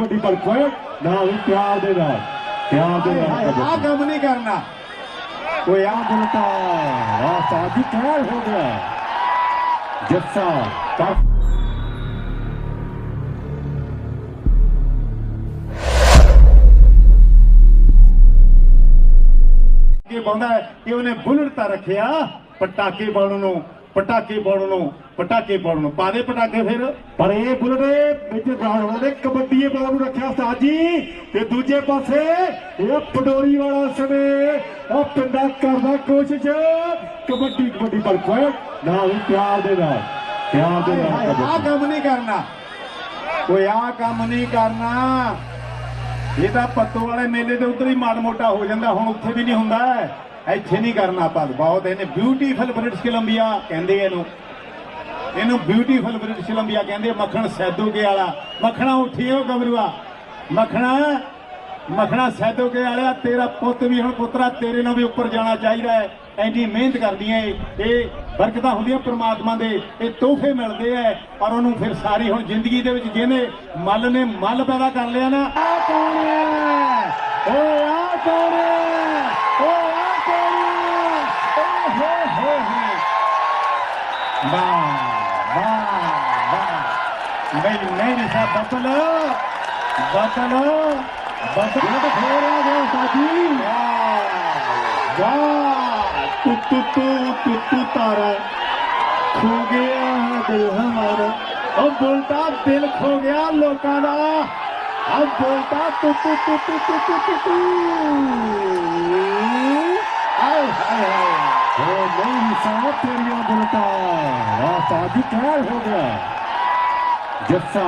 ਵੱਡੀ ਪਰਖੋਏ ਨਾਲ ਪਿਆਰ ਦੇ ਨਾਲ। ਪਿਆਰ ਦੇ ਨਾਲ ਆ ਕੰਮ ਨਹੀਂ ਕਰਨਾ। ਕੋਈ ਆ ਬੁਲਤਾ ਆ ਸਾਜੀ ਕਹਿਰ ਹੋ ਗਿਆ। ਜੱਸਾ ਕਾਫ ਕੀ ਪਾਉਂਦਾ ਹੈ। ਕਿ ਉਹਨੇ ਬੁਲਟ ਤਾਂ ਰੱਖਿਆ। ਪਟਾਕੇ ਪਾਉਣ ਨੂੰ ਪਟਾਕੇ ਪਾਉਣ ਨੂੰ ਪਟਾਕੇ ਪਾਉਣ ਨੂੰ। ਪਾ ਦੇ ਪਟਾਕੇ ਫਿਰ। ਪਰ ਇਹ ਬੁਲਟ ਵਿੱਚ ਰਾਣਾ ਨੇ ਕਬੱਡੀ ਬਾਲ ਨੂੰ ਰੱਖਿਆ ਸਾਜੀ। ਤੇ ਦੂਜੇ ਪਾਸੇ ਇਹ ਪਡੋਰੀ ਵਾਲਾ ਸਵੇ ਉਹ ਪਿੰਡਾ ਕਰਦਾ ਕੋਸ਼ਿਸ਼ ਕਬੱਡੀ ਕਬੱਡੀ ਪਰ ਕੋਈ ਨਾਲ ਪਿਆਰ ਦੇ ਨਾਲ ਪਿਆਰ ਦੇ ਨਾਲ ਆ ਕੰਮ ਨਹੀਂ ਕਰਨਾ। ਕੋਈ ਆ ਕੰਮ ਨਹੀਂ ਕਰਨਾ। ਇਹ ਤਾਂ ਪੱਤੋ ਵਾਲੇ ਮੇਲੇ ਦੇ ਉੱਧਰ ਹੀ ਮਾੜ ਮੋਟਾ ਹੋ ਜਾਂਦਾ ਹੁਣ ਉੱਥੇ ਵੀ ਨਹੀਂ ਹੁੰਦਾ। ਇੱਥੇ ਨਹੀਂ ਕਰਨਾ ਆਪਾਂ ਬਹੁਤ ਇਹਨੇ ਬਿਊਟੀਫੁਲ ਬ੍ਰਿਟਿਸ਼ ਕੋਲੰਬੀਆ ਕਹਿੰਦੇ ਇਹਨੂੰ। ਇਹਨੂੰ ਬਿਊਟੀਫੁਲ ਬ੍ਰਿਟਿਸ਼ ਕੋਲੰਬੀਆ ਕਹਿੰਦੇ ਮੱਖਣ ਸੈਦੋਕੇ ਵਾਲਾ। ਮੱਖਣਾ ਉੱਠੀਓ ਗਬਰੂਆ। ਮੱਖਣਾ ਮੱਖਣਾ ਸੈਦੋਕੇ ਵਾਲਿਆ ਤੇਰਾ ਪੁੱਤ ਵੀ ਹੁਣ ਪੁੱਤਰਾ ਤੇਰੇ ਨਾਲ ਵੀ ਉੱਪਰ ਜਾਣਾ ਚਾਹੀਦਾ ਹੈ। ਐਨੀ ਮਿਹਨਤ ਕਰਦੀਆਂ ਇਹ। ਇਹ ਬਰਕਤਾਂ ਹੁੰਦੀਆਂ ਪ੍ਰਮਾਤਮਾ ਦੇ। ਇਹ ਤੋਹਫੇ ਮਿਲਦੇ ਐ। ਪਰ ਉਹਨੂੰ ਫਿਰ ਸਾਰੀ ਹੁਣ ਜ਼ਿੰਦਗੀ ਦੇ ਵਿੱਚ ਜਿਹਨੇ ਮੱਲ ਨੇ ਮੱਲ ਪੈਦਾ ਕਰ ਲਿਆ ਨਾ ਆ ਕੌਣ ਹੈ? ਓ ਵਾਹ ਵਾਹ ਵਾਹ ਨਹੀਂ ਨਹੀਂ ਸਾ ਬਤਲ ਬਤਲ ਬਤਲ ਇਹ ਤਾਂ ਖੇਡ ਆ ਗਿਆ ਸਾਜੀ ਵਾਹ ਵਾਹ ਤੂ ਤੂ ਤੂ ਤੂ ਤੂ ਤਾਰਾ ਖੋ ਗਿਆ ਹੈ ਦਿਲ ਹਮਾਰਾ ਉਹ ਬੋਲਤਾ ਦਿਲ ਖੋ ਗਿਆ ਲੋਕਾਂ ਦਾ अब बोलता तू तू तू तू तू तू तू ਨਹੀਂ ਸਾਹ ਤੇਰੀਆਂ ਦਿਲ ਦਾ ਵਾਹ ਤਾਂ ਹੋ ਗਿਆ। ਜੱਸਾ